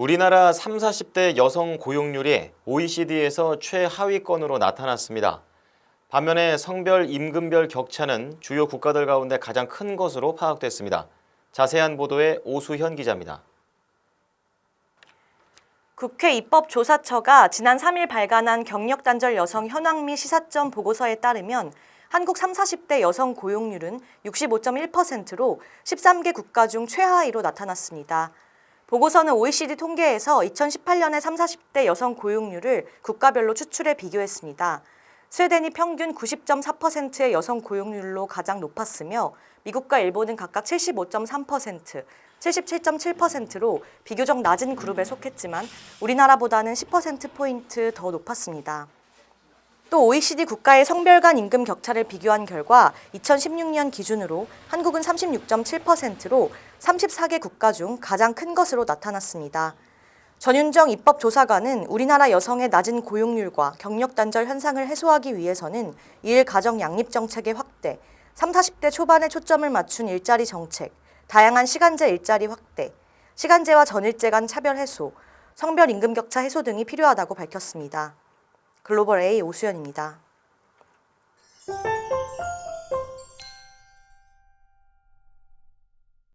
우리나라 3, 40대 여성 고용률이 OECD에서 최하위권으로 나타났습니다. 반면에 성별 임금별 격차는 주요 국가들 가운데 가장 큰 것으로 파악됐습니다. 자세한 보도에 오수현 기자입니다. 국회 입법조사처가 지난 3일 발간한 경력단절 여성 현황 및 시사점 보고서에 따르면 한국 3, 40대 여성 고용률은 65.1%로 13개 국가 중 최하위로 나타났습니다. 보고서는 OECD 통계에서 2018년의 3, 40대 여성 고용률을 국가별로 추출해 비교했습니다. 스웨덴이 평균 90.4%의 여성 고용률로 가장 높았으며 미국과 일본은 각각 75.3%, 77.7%로 비교적 낮은 그룹에 속했지만 우리나라보다는 10%포인트 더 높았습니다. 또 OECD 국가의 성별 간 임금 격차를 비교한 결과 2016년 기준으로 한국은 36.7%로 34개 국가 중 가장 큰 것으로 나타났습니다. 전윤정 입법조사관은 우리나라 여성의 낮은 고용률과 경력 단절 현상을 해소하기 위해서는 일 가정 양립 정책의 확대, 3, 40대 초반에 초점을 맞춘 일자리 정책, 다양한 시간제 일자리 확대, 시간제와 전일제 간 차별 해소, 성별 임금 격차 해소 등이 필요하다고 밝혔습니다. 글로벌 A 오수연입니다.